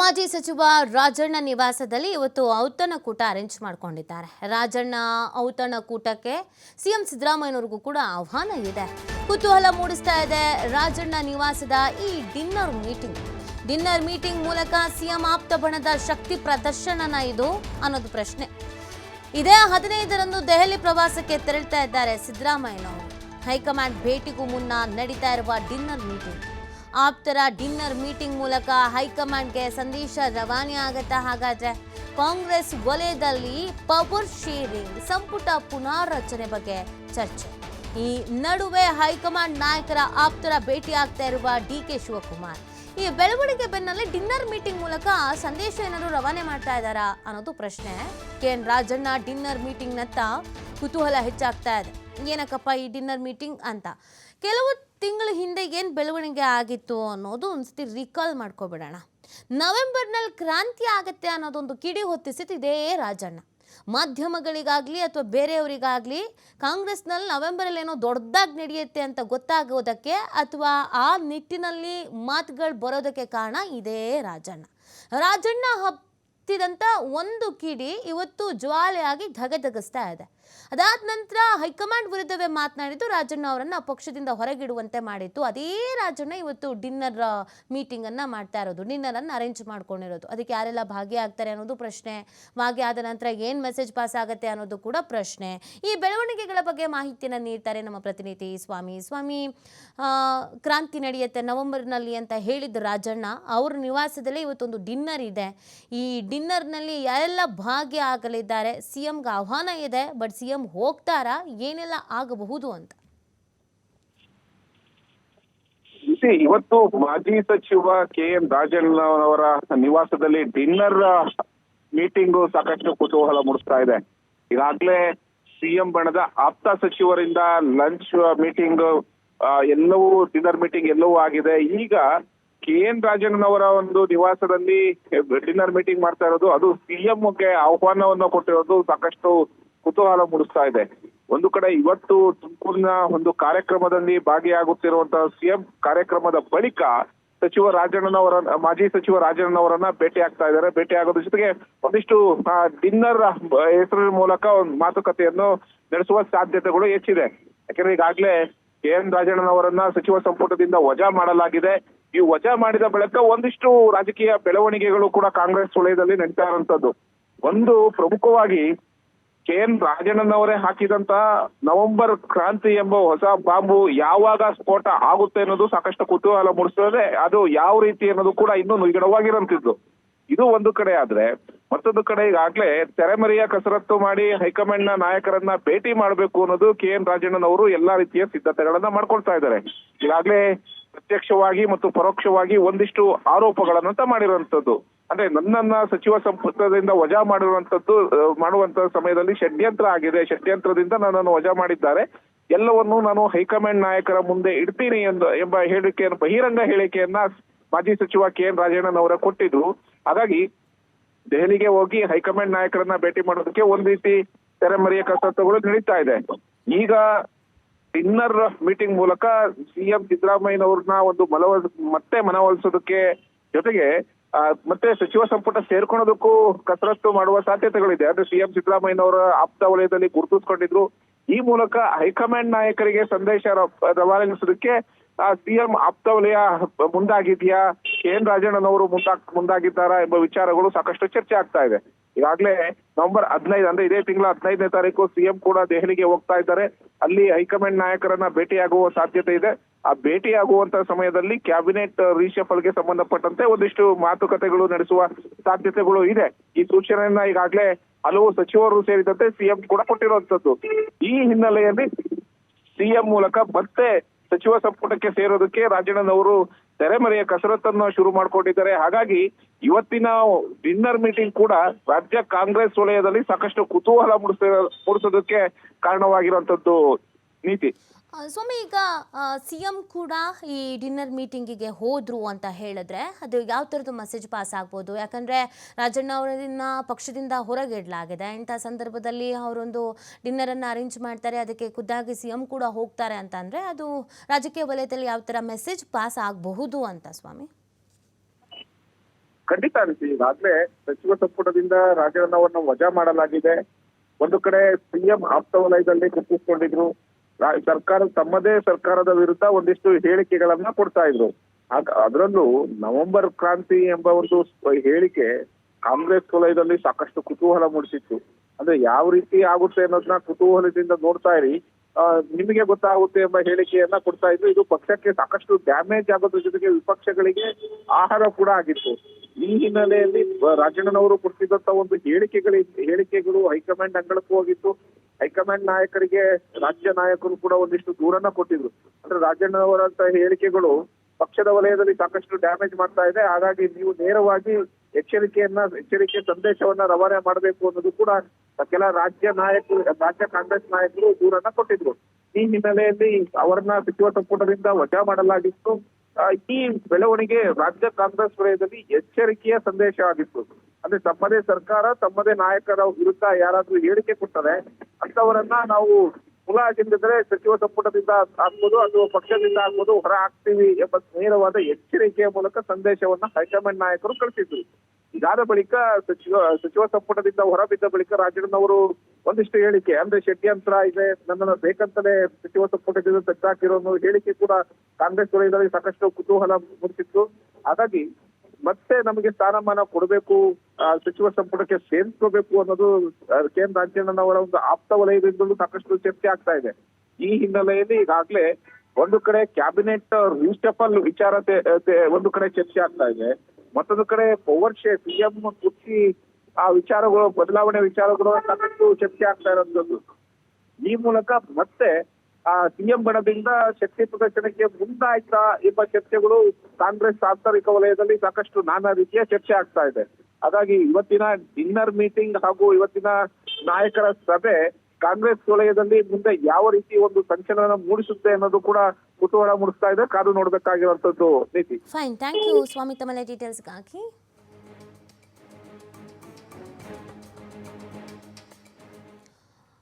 ಮಾಜಿ ಸಚಿವ ರಾಜಣ್ಣ ನಿವಾಸದಲ್ಲಿ ಇವತ್ತು ಔತಣಕೂಟ ಅರೇಂಜ್ ಮಾಡ್ಕೊಂಡಿದ್ದಾರೆ. ರಾಜಣ್ಣ ಔತಣಕೂಟಕ್ಕೆ ಸಿಎಂ ಸಿದ್ದರಾಮಯ್ಯನವ್ರಿಗೂ ಕೂಡ ಆಹ್ವಾನ ಇದೆ. ಕುತೂಹಲ ಮೂಡಿಸ್ತಾ ಇದೆ ರಾಜಣ್ಣ ನಿವಾಸದ ಈ ಡಿನ್ನರ್ ಮೀಟಿಂಗ್. ಡಿನ್ನರ್ ಮೀಟಿಂಗ್ ಮೂಲಕ ಸಿಎಂ ಆಪ್ತ ಬಣದ ಶಕ್ತಿ ಪ್ರದರ್ಶನನ ಇದು ಅನ್ನೋದು ಪ್ರಶ್ನೆ. ಇದೇ ಹದಿನೈದರಂದು ದೆಹಲಿ ಪ್ರವಾಸಕ್ಕೆ ತೆರಳ್ತಾ ಇದ್ದಾರೆ ಸಿದ್ದರಾಮಯ್ಯನವರು. ಹೈಕಮಾಂಡ್ ಭೇಟಿಗೂ ಮುನ್ನ ನಡೀತಾ ಇರುವ ಡಿನ್ನರ್ ಮೀಟಿಂಗ್. ಆಪ್ತರ ಡಿನ್ನರ್ ಮೀಟಿಂಗ್ ಮೂಲಕ ಹೈಕಮಾಂಡ್ಗೆ ಸಂದೇಶ ರವಾನೆ ಆಗತ್ತಾ. ಹಾಗಾದ್ರೆ ಕಾಂಗ್ರೆಸ್ ವಲಯದಲ್ಲಿ ಪವರ್ ಶೇರಿಂಗ್ ಸಂಪುಟ ಪುನಾರಚನೆ ಬಗ್ಗೆ ಚರ್ಚೆ. ಈ ನಡುವೆ ಹೈಕಮಾಂಡ್ ನಾಯಕರ ಆಪ್ತರ ಭೇಟಿ ಆಗ್ತಾ ಇರುವ ಡಿ ಕೆ ಶಿವಕುಮಾರ್. ಈ ಬೆಳವಣಿಗೆ ಬೆನ್ನಲ್ಲೇ ಡಿನ್ನರ್ ಮೀಟಿಂಗ್ ಮೂಲಕ ಸಂದೇಶ ಏನಾದರೂ ರವಾನೆ ಮಾಡ್ತಾ ಇದ್ದಾರಾ ಅನ್ನೋದು ಪ್ರಶ್ನೆ. ಕೆ ಎನ್ ರಾಜಣ್ಣ ಡಿನ್ನರ್ ಮೀಟಿಂಗ್ನತ್ತ ಕುತೂಹಲ ಹೆಚ್ಚಾಗ್ತಾ ಇದೆ. ಏನಕ್ಕಪ್ಪ ಈ ಡಿನ್ನರ್ ಮೀಟಿಂಗ್ ಅಂತ? ಕೆಲವು ತಿಂಗಳ ಹಿಂದೆ ಏನು ಬೆಳವಣಿಗೆ ಆಗಿತ್ತು ಅನ್ನೋದು ಒಂದ್ಸತಿ ರಿಕಾಲ್ ಮಾಡ್ಕೊಬಿಡೋಣ. ನವೆಂಬರ್ನಲ್ಲಿ ಕ್ರಾಂತಿ ಆಗತ್ತೆ ಅನ್ನೋದೊಂದು ಕಿಡಿ ಹೊತ್ತಿಸಿತ್ತು ಇದೇ ರಾಜಣ್ಣ. ಮಾಧ್ಯಮಗಳಿಗಾಗಲಿ ಅಥವಾ ಬೇರೆಯವರಿಗಾಗಲಿ ಕಾಂಗ್ರೆಸ್ನಲ್ಲಿ ನವೆಂಬರಲ್ಲಿ ಏನೋ ದೊಡ್ಡದಾಗಿ ನಡೆಯುತ್ತೆ ಅಂತ ಗೊತ್ತಾಗೋದಕ್ಕೆ ಅಥವಾ ಆ ನಿಟ್ಟಿನಲ್ಲಿ ಮಾತುಗಳು ಬರೋದಕ್ಕೆ ಕಾರಣ ಇದೇ ರಾಜಣ್ಣ. ರಾಜಣ್ಣ ಹತ್ತಿದಂಥ ಒಂದು ಕಿಡಿ ಇವತ್ತು ಜ್ವಾಲೆಯಾಗಿ ಧಗಧಗಿಸ್ತಾ ಇದೆ. ಅದಾದ ನಂತರ ಹೈಕಮಾಂಡ್ ವಿರುದ್ಧವೇ ಮಾತನಾಡಿದ್ದು, ರಾಜಣ್ಣ ಅವರನ್ನ ಪಕ್ಷದಿಂದ ಹೊರಗಿಡುವಂತೆ ಮಾಡಿತ್ತು. ಅದೇ ರಾಜಣ್ಣ ಇವತ್ತು ಡಿನ್ನರ್ ಮೀಟಿಂಗ್ ಅನ್ನ ಮಾಡ್ತಾ ಇರೋದು ಡಿನ್ನರ್ ಅನ್ನ ಅರೇಂಜ್ ಮಾಡ್ಕೊಂಡಿರೋದು. ಅದಕ್ಕೆ ಯಾರೆಲ್ಲ ಭಾಗಿಯಾಗ್ತಾರೆ ಅನ್ನೋದು ಪ್ರಶ್ನೆ. ಭಾಗಿಯಾದ ನಂತರ ಏನ್ ಮೆಸೇಜ್ ಪಾಸ್ ಆಗುತ್ತೆ ಅನ್ನೋದು ಕೂಡ ಪ್ರಶ್ನೆ. ಈ ಬೆಳವಣಿಗೆಗಳ ಬಗ್ಗೆ ಮಾಹಿತಿಯನ್ನು ನೀಡ್ತಾರೆ ನಮ್ಮ ಪ್ರತಿನಿಧಿ ಸ್ವಾಮಿ. ಸ್ವಾಮಿ ಕ್ರಾಂತಿ ನಡೆಯುತ್ತೆ ನವೆಂಬರ್ನಲ್ಲಿ ಅಂತ ಹೇಳಿದ ರಾಜಣ್ಣ, ಅವ್ರ ನಿವಾಸದಲ್ಲೇ ಇವತ್ತೊಂದು ಡಿನ್ನರ್ ಇದೆ. ಈ ಡಿನ್ನರ್ನಲ್ಲಿ ಯಾರೆಲ್ಲ ಭಾಗಿಯಾಗಲಿದ್ದಾರೆ ಸಿ ಎಂಗೆ ಆಹ್ವಾನ ಇದೆ, ಬಟ್ ಸಿ ಎಂ ಹೋಗ್ತಾರಾ? ಏನೆಲ್ಲ ಆಗಬಹುದು ಅಂತ? ಇವತ್ತು ಮಾಜಿ ಸಚಿವ ಕೆ ಎಂ ರಾಜಣ್ಣವರ ನಿವಾಸದಲ್ಲಿ ಡಿನ್ನರ್ ಮೀಟಿಂಗ್ ಸಾಕಷ್ಟು ಕುತೂಹಲ ಮೂಡಿಸ್ತಾ ಇದೆ. ಈಗಾಗಲೇ ಸಿಎಂ ಬಣದ ಆಪ್ತ ಸಚಿವರಿಂದ ಲಂಚ್ ಮೀಟಿಂಗ್ ಎಲ್ಲವೂ ಡಿನ್ನರ್ ಮೀಟಿಂಗ್ ಎಲ್ಲವೂ ಆಗಿದೆ. ಈಗ ಕೆ ಎನ್ ರಾಜಣ್ಣನವರ ಒಂದು ನಿವಾಸದಲ್ಲಿ ಡಿನ್ನರ್ ಮೀಟಿಂಗ್ ಮಾಡ್ತಾ ಇರೋದು, ಅದು ಸಿಎಂಗೆ ಆಹ್ವಾನವನ್ನು ಕೊಟ್ಟಿರೋದು ಸಾಕಷ್ಟು ಕುತೂಹಲ ಮೂಡಿಸ್ತಾ ಇದೆ. ಒಂದು ಕಡೆ ಇವತ್ತು ತುಮಕೂರಿನ ಒಂದು ಕಾರ್ಯಕ್ರಮದಲ್ಲಿ ಭಾಗಿಯಾಗುತ್ತಿರುವಂತಹ ಸಿಎಂ ಕಾರ್ಯಕ್ರಮದ ಬಳಿಕ ಸಚಿವ ರಾಜಣ್ಣನವರ, ಮಾಜಿ ಸಚಿವ ರಾಜಣ್ಣನವರನ್ನ ಭೇಟಿ ಆಗ್ತಾ ಇದ್ದಾರೆ. ಭೇಟಿ ಆಗೋದ್ರ ಜೊತೆಗೆ ಒಂದಿಷ್ಟು ಡಿನ್ನರ್ ಹೆಸರಿನ ಮೂಲಕ ಒಂದು ಮಾತುಕತೆಯನ್ನು ನಡೆಸುವ ಸಾಧ್ಯತೆಗಳು ಹೆಚ್ಚಿದೆ. ಯಾಕಂದ್ರೆ ಈಗಾಗಲೇ ಕೆ ಎನ್ ರಾಜಣ್ಣನವರನ್ನ ಸಚಿವ ಸಂಪುಟದಿಂದ ವಜಾ ಮಾಡಲಾಗಿದೆ. ಈ ವಜಾ ಮಾಡಿದ ಬಳಿಕ ಒಂದಿಷ್ಟು ರಾಜಕೀಯ ಬೆಳವಣಿಗೆಗಳು ಕೂಡ ಕಾಂಗ್ರೆಸ್ ವಲಯದಲ್ಲಿ ನಡೀತಾ ಇರುವಂತದ್ದು. ಒಂದು ಪ್ರಮುಖವಾಗಿ ಕೆ ಎನ್ ರಾಜಣ್ಣನವರೇ ಹಾಕಿದಂತ ನವೆಂಬರ್ ಕ್ರಾಂತಿ ಎಂಬ ಹೊಸ ಬಾಂಬು ಯಾವಾಗ ಸ್ಫೋಟ ಆಗುತ್ತೆ ಅನ್ನೋದು ಸಾಕಷ್ಟು ಕುತೂಹಲ ಮೂಡಿಸ್ತದೆ. ಅದು ಯಾವ ರೀತಿ ಅನ್ನೋದು ಕೂಡ ಇನ್ನೂ ನಿಗಡವಾಗಿರಂತಿದ್ದು ಇದು ಒಂದು ಕಡೆ ಆದ್ರೆ, ಮತ್ತೊಂದು ಕಡೆ ಈಗಾಗ್ಲೇ ತೆರೆಮರೆಯ ಕಸರತ್ತು ಮಾಡಿ ಹೈಕಮಾಂಡ್ನ ನಾಯಕರನ್ನ ಭೇಟಿ ಮಾಡಬೇಕು ಅನ್ನೋದು ಕೆ ಎನ್ ರಾಜಣ್ಣನವರು ಎಲ್ಲಾ ರೀತಿಯ ಸಿದ್ಧತೆಗಳನ್ನ ಮಾಡ್ಕೊಳ್ತಾ ಇದ್ದಾರೆ. ಈಗಾಗ್ಲೇ ಪ್ರತ್ಯಕ್ಷವಾಗಿ ಮತ್ತು ಪರೋಕ್ಷವಾಗಿ ಒಂದಿಷ್ಟು ಆರೋಪಗಳನ್ನಂತ ಮಾಡಿರುವಂತದ್ದು. ಅಂದ್ರೆ ನನ್ನನ್ನ ಸಚಿವ ಸಂಪುಟದಿಂದ ವಜಾ ಮಾಡುವಂತದ್ದು ಮಾಡುವಂತ ಸಮಯದಲ್ಲಿ ಷಡ್ಯಂತ್ರ ಆಗಿದೆ. ಷಡ್ಯಂತ್ರದಿಂದ ನನ್ನನ್ನು ವಜಾ ಮಾಡಿದ್ದಾರೆ. ಎಲ್ಲವನ್ನು ನಾನು ಹೈಕಮಾಂಡ್ ನಾಯಕರ ಮುಂದೆ ಇಡ್ತೀನಿ ಎಂದು, ಎಂಬ ಹೇಳಿಕೆಯನ್ನು, ಬಹಿರಂಗ ಹೇಳಿಕೆಯನ್ನ ಮಾಜಿ ಸಚಿವ ಕೆ ಎನ್ ರಾಜಣ್ಣನವರ ಕೊಟ್ಟಿದ್ರು. ಹಾಗಾಗಿ ದೆಹಲಿಗೆ ಹೋಗಿ ಹೈಕಮಾಂಡ್ ನಾಯಕರನ್ನ ಭೇಟಿ ಮಾಡೋದಕ್ಕೆ ಒಂದ್ ರೀತಿ ತೆರೆಮರೆಯ ಕಸರತ್ತುಗಳು ನಡೀತಾ ಇದೆ. ಈಗ ಡಿನ್ನರ್ ಮೀಟಿಂಗ್ ಮೂಲಕ ಸಿಎಂ ಸಿದ್ದರಾಮಯ್ಯನವ್ರನ್ನ ಒಂದು ಮನವ ಮತ್ತೆ ಮನವೊಲಿಸೋದಕ್ಕೆ ಜೊತೆಗೆ ಮತ್ತೆ ಸಚಿವ ಸಂಪುಟ ಸೇರ್ಕೊಳ್ಳೋದಕ್ಕೂ ಕಸರತ್ತು ಮಾಡುವ ಸಾಧ್ಯತೆಗಳಿದೆ. ಅಂದ್ರೆ ಸಿಎಂ ಸಿದ್ದರಾಮಯ್ಯನವರ ಆಪ್ತ ವಲಯದಲ್ಲಿ ಗುರುತಿಸ್ಕೊಂಡಿದ್ರು. ಈ ಮೂಲಕ ಹೈಕಮಾಂಡ್ ನಾಯಕರಿಗೆ ಸಂದೇಶ ರವಾನಿಸೋದಕ್ಕೆ ಸಿಎಂ ಆಪ್ತ ವಲಯ ಮುಂದಾಗಿದೆಯಾ? ಕೆ ಎನ್ ರಾಜಣ್ಣನವರು ಮುಂದಾ, ಮುಂದಾಗಿದ್ದಾರಾ ಎಂಬ ವಿಚಾರಗಳು ಸಾಕಷ್ಟು ಚರ್ಚೆ ಆಗ್ತಾ ಇದೆ. ಈಗಾಗಲೇ ನವೆಂಬರ್ ಹದಿನೈದು, ಅಂದ್ರೆ ಇದೇ ತಿಂಗಳ ಹದಿನೈದನೇ ತಾರೀಕು ಸಿಎಂ ಕೂಡ ದೆಹಲಿಗೆ ಹೋಗ್ತಾ ಇದ್ದಾರೆ. ಅಲ್ಲಿ ಹೈಕಮಾಂಡ್ ನಾಯಕರನ್ನ ಭೇಟಿಯಾಗುವ ಸಾಧ್ಯತೆ ಇದೆ. ಆ ಭೇಟಿಯಾಗುವಂತ ಸಮಯದಲ್ಲಿ ಕ್ಯಾಬಿನೆಟ್ಗೆ ಸಂಬಂಧಪಟ್ಟಂತೆ ಒಂದಿಷ್ಟು ಮಾತುಕತೆಗಳು ನಡೆಸುವ ಸಾಧ್ಯತೆಗಳು ಇದೆ. ಈ ಸೂಚನೆಯನ್ನ ಈಗಾಗಲೇ ಹಲವು ಸಚಿವರು ಸೇರಿದಂತೆ ಸಿಎಂ ಕೂಡ ಕೊಟ್ಟಿರುವಂತದ್ದು ಈ ಹಿನ್ನೆಲೆಯಲ್ಲಿ ಸಿಎಂ ಮೂಲಕ ಮತ್ತೆ ಸಚಿವ ಸಂಪುಟಕ್ಕೆ ಸೇರೋದಕ್ಕೆ ರಾಜಣ್ಣನವರು ತೆರೆಮರೆಯ ಕಸರತ್ತನ್ನು ಶುರು ಮಾಡಿಕೊಂಡಿದ್ದಾರೆ. ಹಾಗಾಗಿ ಇವತ್ತಿನ ಡಿನ್ನರ್ ಮೀಟಿಂಗ್ ಕೂಡ ರಾಜ್ಯ ಕಾಂಗ್ರೆಸ್ ವಲಯದಲ್ಲಿ ಸಾಕಷ್ಟು ಕುತೂಹಲ ಮೂಡಿಸ ಮೂಡಿಸೋದಕ್ಕೆ ಕಾರಣವಾಗಿರುವಂತದ್ದು ನೀತಿ ಸ್ವಾಮಿ ಈಗ ಸಿಎಂ ಕೂಡ ಈ ಡಿನ್ನರ್ ಮೀಟಿಂಗಿಗೆ ಹೋದ್ರು ಅಂತ ಹೇಳಿದ್ರೆ ಅದು ಯಾವ ಥರದ ಮೆಸೇಜ್ ಪಾಸ್ ಆಗ್ಬೋದು? ಯಾಕಂದ್ರೆ ರಾಜಣ್ಣ ಅವರನ್ನ ಪಕ್ಷದಿಂದ ಹೊರಗಿಡಲಾಗಿದೆ. ಇಂಥ ಸಂದರ್ಭದಲ್ಲಿ ಅವರೊಂದು ಡಿನ್ನರನ್ನು ಅರೇಂಜ್ ಮಾಡ್ತಾರೆ ಅದಕ್ಕೆ ಖುದ್ದಾಗಿ ಸಿಎಂ ಕೂಡ ಹೋಗ್ತಾರೆ ಅಂತ ಅಂದ್ರೆ ಅದು ರಾಜಕೀಯ ವಲಯದಲ್ಲಿ ಯಾವ ಥರ ಮೆಸೇಜ್ ಪಾಸ್ ಆಗಬಹುದು ಅಂತ ಸ್ವಾಮಿ? ಖಂಡಿತ ಈಗಾಗಲೇ ಸಚಿವ ಸಂಪುಟದಿಂದ ರಾಜಣ್ಣ ಅವರನ್ನ ವಜಾ ಮಾಡಲಾಗಿದೆ. ಒಂದು ಕಡೆ ಸಿಎಂ ಆಪ್ತ ವಲಯದಲ್ಲಿ ಗುರುತಿಸಿಕೊಂಡಿದ್ರು. ಸರ್ಕಾರ ತಮ್ಮದೇ ಸರ್ಕಾರದ ವಿರುದ್ಧ ಒಂದಿಷ್ಟು ಹೇಳಿಕೆಗಳನ್ನ ಕೊಡ್ತಾ ಇದ್ರು. ಅದರಲ್ಲೂ ನವೆಂಬರ್ ಕ್ರಾಂತಿ ಎಂಬ ಒಂದು ಹೇಳಿಕೆ ಕಾಂಗ್ರೆಸ್ ವಲಯದಲ್ಲಿ ಸಾಕಷ್ಟು ಕುತೂಹಲ ಮೂಡಿಸಿತ್ತು. ಅಂದ್ರೆ ಯಾವ ರೀತಿ ಆಗುತ್ತೆ ಅನ್ನೋದನ್ನ ಕುತೂಹಲದಿಂದ ನೋಡ್ತಾ ಇರಿ. ನಿಮಗೆ ಗೊತ್ತಾಗುತ್ತೆ ಎಂಬ ಹೇಳಿಕೆಯನ್ನ ಕೊಡ್ತಾ ಇದ್ರು. ಇದು ಪಕ್ಷಕ್ಕೆ ಸಾಕಷ್ಟು ಡ್ಯಾಮೇಜ್ ಆಗೋದ್ರ ಜೊತೆಗೆ ವಿಪಕ್ಷಗಳಿಗೆ ಆಹಾರ ಕೂಡ ಆಗಿತ್ತು. ಈ ಹಿನ್ನೆಲೆಯಲ್ಲಿ ರಾಜಣ್ಣನವರು ಕೊಡ್ತಿದ್ದಂತ ಒಂದು ಹೇಳಿಕೆಗಳಿ ಹೇಳಿಕೆಗಳು ಹೈಕಮಾಂಡ್ ಅಂಗಳಕ್ಕೂ ಹೋಗಿತ್ತು. ಹೈಕಮಾಂಡ್ ನಾಯಕರಿಗೆ ರಾಜ್ಯ ನಾಯಕರು ಕೂಡ ಒಂದಿಷ್ಟು ದೂರನ್ನ ಕೊಟ್ಟಿದ್ರು. ಅಂದ್ರೆ ರಾಜಣ್ಣವರಂತ ಹೇಳಿಕೆಗಳು ಪಕ್ಷದ ವಲಯದಲ್ಲಿ ಸಾಕಷ್ಟು ಡ್ಯಾಮೇಜ್ ಮಾಡ್ತಾ ಇದೆ. ಹಾಗಾಗಿ ನೀವು ನೇರವಾಗಿ ಎಚ್ಚರಿಕೆಯನ್ನ, ಎಚ್ಚರಿಕೆ ಸಂದೇಶವನ್ನ ರವಾನೆ ಮಾಡಬೇಕು ಅನ್ನೋದು ಕೂಡ ಕೆಲ ರಾಜ್ಯ ನಾಯಕರು, ರಾಜ್ಯ ಕಾಂಗ್ರೆಸ್ ನಾಯಕರು ದೂರನ್ನ ಕೊಟ್ಟಿದ್ರು. ಈ ಹಿನ್ನೆಲೆಯಲ್ಲಿ ಅವರನ್ನ ಸಚಿವ ಸಂಪುಟದಿಂದ ವಜಾ ಮಾಡಲಾಗಿತ್ತು. ಈ ಬೆಳವಣಿಗೆ ರಾಜ್ಯ ಕಾಂಗ್ರೆಸ್ ವಲಯದಲ್ಲಿ ಎಚ್ಚರಿಕೆಯ ಸಂದೇಶ ಆಗಿತ್ತು. ಅಂದ್ರೆ ತಮ್ಮದೇ ಸರ್ಕಾರ, ತಮ್ಮದೇ ನಾಯಕರ ವಿರುದ್ಧ ಯಾರಾದ್ರೂ ಹೇಳಿಕೆ ಕೊಟ್ಟರೆ ಅಂತವರನ್ನ ನಾವು ಮುಲಾಜಿಂದಿದ್ರೆ ಸಚಿವ ಸಂಪುಟದಿಂದ ಆಗ್ಬೋದು ಅಥವಾ ಪಕ್ಷದಿಂದ ಆಗ್ಬೋದು ಹೊರ ಹಾಕ್ತೀವಿ ಎಂಬ ನೇರವಾದ ಎಚ್ಚರಿಕೆಯ ಮೂಲಕ ಸಂದೇಶವನ್ನ ಹೈಕಮಾಂಡ್ ನಾಯಕರು ಕಳಿಸಿದ್ರು. ಇದಾದ ಬಳಿಕ ಸಚಿವ ಸಚಿವ ಸಂಪುಟದಿಂದ ಹೊರಬಿದ್ದ ಬಳಿಕ ರಾಜಣ್ಣವರು ಒಂದಿಷ್ಟು ಹೇಳಿಕೆ, ಅಂದ್ರೆ ಷಡ್ಯಂತ್ರ ಇದೆ, ನನ್ನನ್ನು ಬೇಕಂತಲೇ ಸಚಿವ ಸಂಪುಟದಿಂದ ತೆಗೆದಾಕಿರೋ ಹೇಳಿಕೆ ಕೂಡ ಕಾಂಗ್ರೆಸ್ ವಲಯದಲ್ಲಿ ಸಾಕಷ್ಟು ಕುತೂಹಲ ಮೂಡಿಸಿತ್ತು. ಹಾಗಾಗಿ ಮತ್ತೆ ನಮಗೆ ಸ್ಥಾನಮಾನ ಕೊಡಬೇಕು ಸಚಿವ ಸಂಪುಟಕ್ಕೆ ಸೇರಿಸ್ಕೋಬೇಕು ಅನ್ನೋದು ಕೇಂದ್ರ ಅವರ ರಾಜಣ್ಣನವರ ಒಂದು ಆಪ್ತ ವಲಯದಿಂದಲೂ ಸಾಕಷ್ಟು ಚರ್ಚೆ ಆಗ್ತಾ ಇದೆ. ಈ ಹಿನ್ನೆಲೆಯಲ್ಲಿ ಈಗಾಗಲೇ ಒಂದು ಕಡೆ ಕ್ಯಾಬಿನೆಟ್ ರೀಶಫಲ್ ವಿಚಾರ ಒಂದು ಕಡೆ ಚರ್ಚೆ ಆಗ್ತಾ ಇದೆ. ಮತ್ತೊಂದು ಕಡೆ ಪವರ್ ಶೇ ಸಿಎಂ ಕುರ್ಚಿ ಆ ವಿಚಾರಗಳು, ಬದಲಾವಣೆ ವಿಚಾರಗಳು ಸಾಕಷ್ಟು ಚರ್ಚೆ ಆಗ್ತಾ ಇರೋದು ಈ ಮೂಲಕ ಮತ್ತೆ, ಆ ಸಿಎಂ ಬಣದಿಂದ ಶಕ್ತಿ ಪ್ರದರ್ಶನಕ್ಕೆ ಮುಂದಾಯ್ತಾ ಎಂಬ ಚರ್ಚೆಗಳು ಕಾಂಗ್ರೆಸ್ ಆಂತರಿಕ ವಲಯದಲ್ಲಿ ಸಾಕಷ್ಟು ನಾನಾ ರೀತಿಯ ಚರ್ಚೆ ಆಗ್ತಾ ಇದೆ. ಹಾಗಾಗಿ ಇವತ್ತಿನ ಡಿನ್ನರ್ ಮೀಟಿಂಗ್ ಹಾಗೂ ಇವತ್ತಿನ ನಾಯಕರ ಸಭೆ ಕಾಂಗ್ರೆಸ್ ವಲಯದಲ್ಲಿ ಮುಂದೆ ಯಾವ ರೀತಿ ಒಂದು ಸಂಚಲನ ಮೂಡಿಸುತ್ತೆ ಅನ್ನೋದು ಕೂಡ ಕುತೂಹಲ ಮೂಡಿಸ್ತಾ ಇದೆ. ಕಾದು ನೋಡ್ಬೇಕಾಗಿರುವಂತದ್ದು ನೀತಿ. ಫೈನ್ ಥ್ಯಾಂಕ್ ಯು ಸ್ವಾಮಿ ಡೀಟೇಲ್ಸ್ಗಾಗಿ